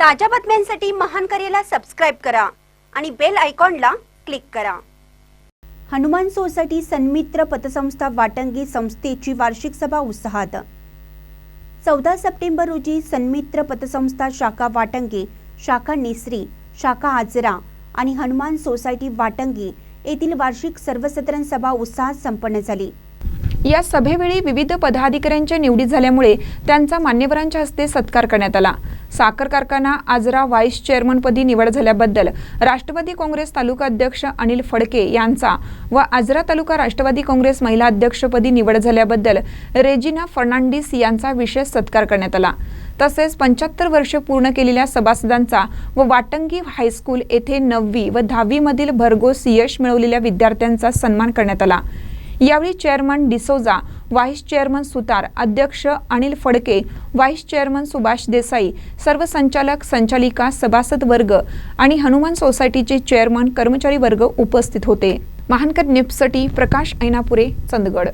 ताज्या बातम्यांसाठी महान करेला सबस्क्राईब करा आणि बेल आयकॉनला क्लिक करा. हनुमान सोसायटी सन्मित्र पतसंस्था वाटंगी संस्थेची वार्षिक सभा उत्साहात. चौदा सप्टेंबर रोजी सन्मित्र पतसंस्था शाखा वाटंगी शाखा नेसरी शाखा आजरा आणि हनुमान सोसायटी वाटंगी येथील वार्षिक सर्वसाधारण सभा उत्साहात संपन्न झाली. या सभेवेळी विविध पदाधिकाऱ्यांच्या निवडी झाल्यामुळे त्यांचा मान्यवरांच्या हस्ते सत्कार करण्यात आला. साखर कारखाना आजरा व्हाईस चेअरमनपदी निवड झाल्याबद्दल राष्ट्रवादी काँग्रेस तालुका अध्यक्ष अनिल फडके यांचा व आजरा तालुका राष्ट्रवादी काँग्रेस महिला अध्यक्षपदी निवड झाल्याबद्दल रेजिना फर्नांडिस यांचा विशेष सत्कार करण्यात आला. तसेच पंच्याहत्तर वर्ष पूर्ण केलेल्या सभासदांचा व वाटंगी हायस्कूल येथे नववी व दहावीमधील भरघोस यश मिळवलेल्या विद्यार्थ्यांचा सन्मान करण्यात आला. यावेळी chairman D'Souza vice chairman Sutar अध्यक्ष अनिल फडके व्हाईस चेअरमन सुभाष देसाई सर्व संचालक संचालिका सभासद वर्ग आणि हनुमान सोसायटीचे चेअरमन कर्मचारी वर्ग उपस्थित होते. महानकर निपसटी प्रकाश ऐनापुरे चंदगड.